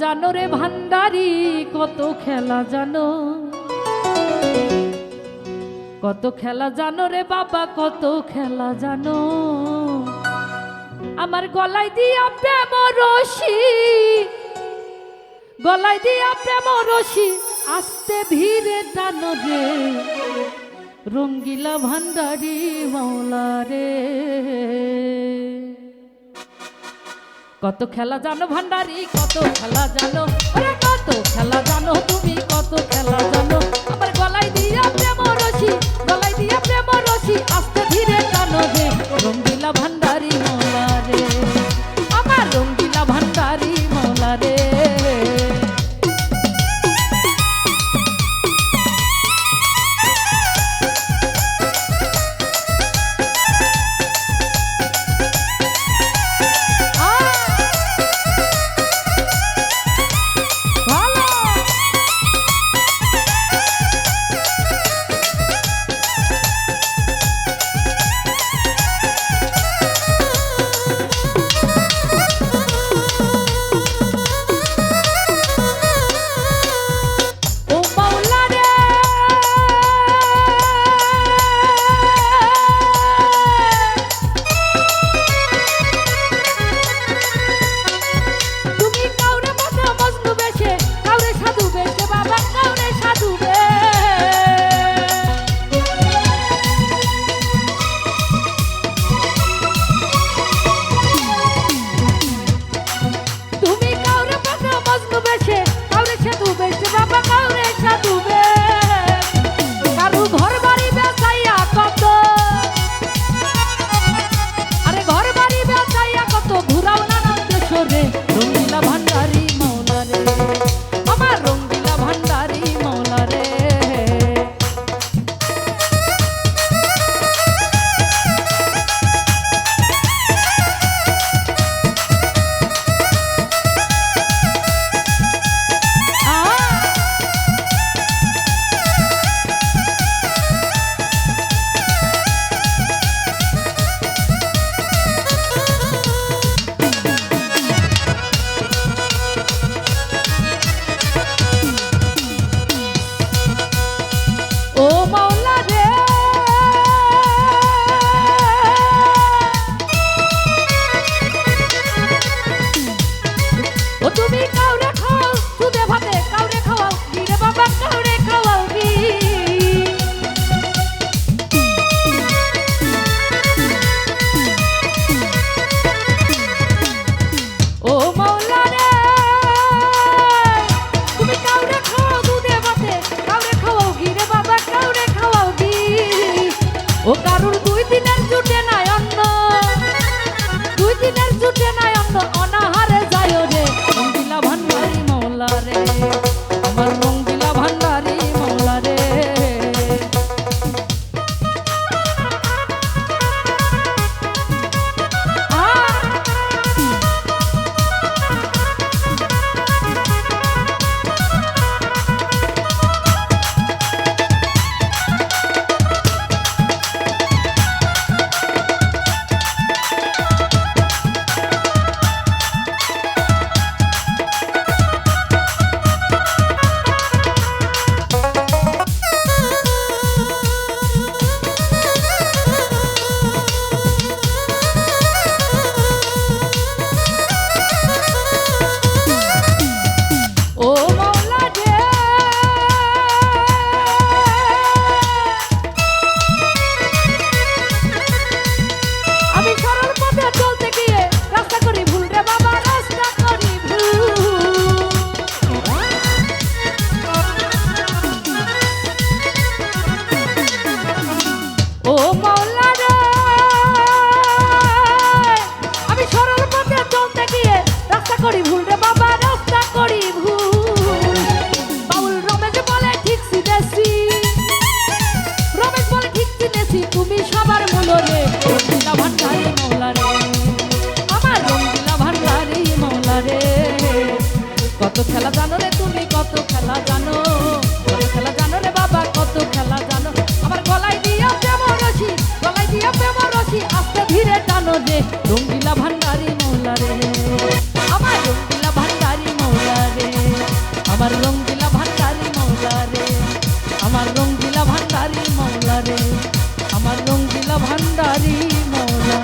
জানো রে ভান্ডারি, কত খেলা জানো? কত খেলা জানো রে বাবা, কত খেলা জানো? আমার গলায় দিয়া প্রেম রশি, গলায় দিয়া প্রেম রশি, আস্তে ভিড়ে টানো রে। রঙ্গিলা ভান্ডারি মৌলা রে। কত খেলা জানো ভান্ডারি কত খেলা জানো? করি ভুল রে বাবা, রাস্তা করি ভুল। বাউল রমেশ বলে ঠিক সিনেছি রমেশ বলে ঠিক সিনেছি তুমি সবার মূল রে রঙ্গিলা ভান্ডারি মৌলা রে আমার রঙ্গিলা ভান্ডারি মৌলা রে কত খেলা জানো ভান্ডারি মোলা